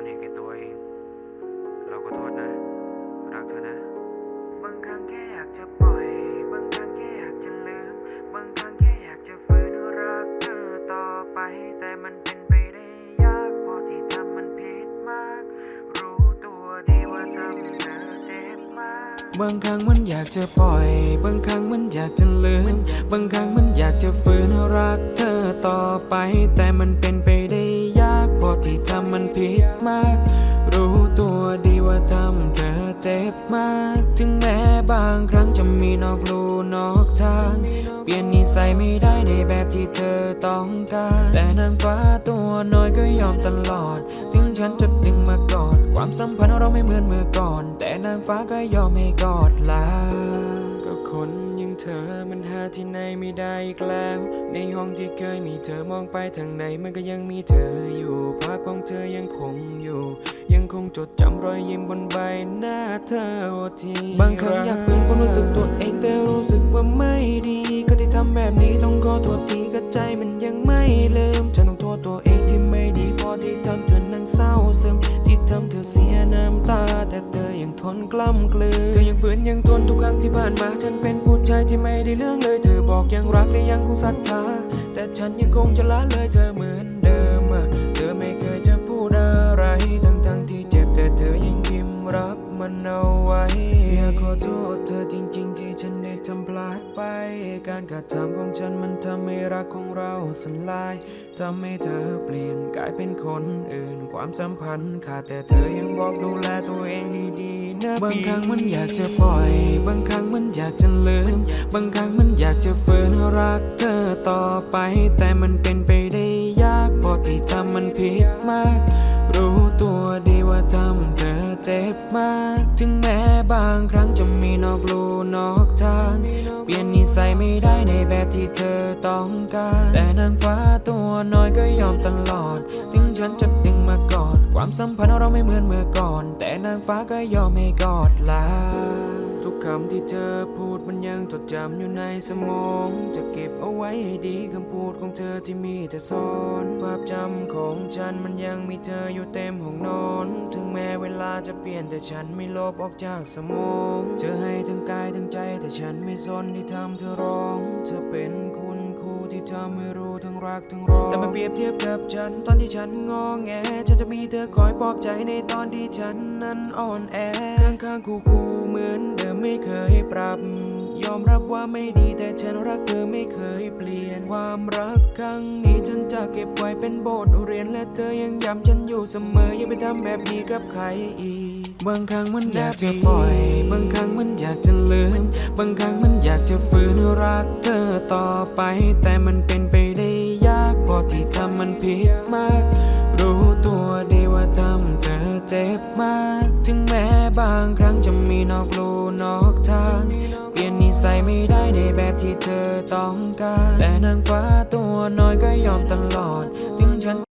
คนเห็นแก่ตัวเอง เราก็โทษนะ รักเธอนะ บางครั้งแค่อยากจะปล่อย บางครั้งแค่อยากจะลืม บางครั้งแค่อยากจะฝืนรักเธอต่อไป แต่มันเป็นไปได้ยากเพราะที่ทำมันผิดมาก รู้ตัวดีว่าทำเธอเจ็บมาก บางครั้งมันอยากจะปล่อย บางครั้งมันอยากจะลืม บางครั้งมันอยากจะฝืนรักเธอต่อไป แต่มัน จ็บมาก ถึงแม้บางครั้งจะมีนอกลูนอกทาง เปลี่ยนนิสัยไม่ได้ในแบบที่เธอต้องการ แต่นางฟ้าตัวน้อยก็ยอมตลอด ถึงฉันจะดึงมากอด ความสัมพันธ์เราไม่เหมือนเมื่อก่อน แต่นางฟ้าก็ยอมให้กอดลาก็คน เธอมันหาที่ไหนไม่ได้อีกแล้ว ในห้องที่เคยมีเธอมองไปทางไหนมันก็ยังมีเธออยู่ภาพของเธอยังคงอยู่ ยังคงจดจำรอยยิ้มบนใบหน้าเธอทีบางครั้งอยากฝืนความรู้สึกตัวเองแต่รู้สึกว่าไม่ดี ก็ที่ทำแบบนี้ต้องขอโทษทีก็ใจมันยังไม่ลืมฉันต้องโทษตัวเองที่ไม่ดีพอที่ทำเธอนั่งเศร้าซึม ทำเธอเสียน้ำตา แต่เธอยังทนกล้ำกลืนเธอยังฝืนยังทนทุกครั้งที่ผ่านมา ฉันเป็นผู้ชายที่ไม่ได้เรื่องเลย เธอบอกยังรักและยังคงศรัทธา แต่ฉันยังคงจะละเลยเธอเหมือนเดิม เธอไม่เคยจะ การกระทำของฉันมันทำให้รักของเราสลายทำให้เธอเปลี่ยนกลายเป็นคนอื่น ความสัมพันธ์ขาดแต่เธอยังบอกดูแลตัวเองดีๆนะบางครั้งมันอยากจะปล่อย บางครั้งมันอยากจะลืม บางครั้งมันอยากจะฝืนรักเธอต่อไป แต่มันเป็นไปได้ยากเพราะที่ทำมันผิดมาก รู้ตัวดีว่าทำเธอเจ็บมาก ถึงแม้บางครั้ง ที่เธอต้องการ แต่นางฟ้าตัวน้อยก็ยอมตลอด ถึงฉันจะดึงมากอด ความสัมพันธ์เราไม่เหมือนเมื่อก่อน แต่นางฟ้าก็ยอมให้กอดลาทุกคำที่เธอพูดมันยังจดจำอยู่ในสมอง จะเก็บเอาไว้ให้ดีคำพูดของเธอที่มีแต่ซ้อน ภาพจำของฉันมันยังมีเธออยู่เต็มห้องนอน จะเปลี่ยนแต่ฉันไม่ลบออกจากสมองเธอให้ทั้งกายทั้งใจแต่ฉันไม่สนที่ทำเธอร้อง เธอเป็นคุณครูที่ทำให้รู้ทั้งรักทั้งร้องแต่มาเปรียบเทียบกับฉัน ตอนที่ฉันงอแงฉันจะมีเธอคอยปลอบใจในตอนที่ฉันนั้นอ่อนแอข้างๆคู่ๆเหมือนเดิมไม่เคยปรับ ยอมรับว่าไม่ดีแต่ฉันรักเธอไม่เคยเปลี่ยน ความรักครั้งนี้ฉันจะเก็บไว้เป็นบทเรียนและเธอยังย้ำฉันอยู่เสมออย่าไปทำแบบนี้กับใครอีก บางครั้งมันอยากจะปล่อย บางครั้งมันอยากจะลืม บางครั้งมันอยากจะฝืนรักเธอต่อไป แต่มันเป็นไปได้ยากเพราะที่ทำมันผิดมาก รู้ตัวดีว่าทำเธอเจ็บมาก ถึงแม้บางครั้งจะมีนอกลูนอกทาง ใส่ไม่ได้ในแบบที่เธอต้องการ แต่นางฟ้าตัวน้อยก็ยอมตลอด ถึงฉัน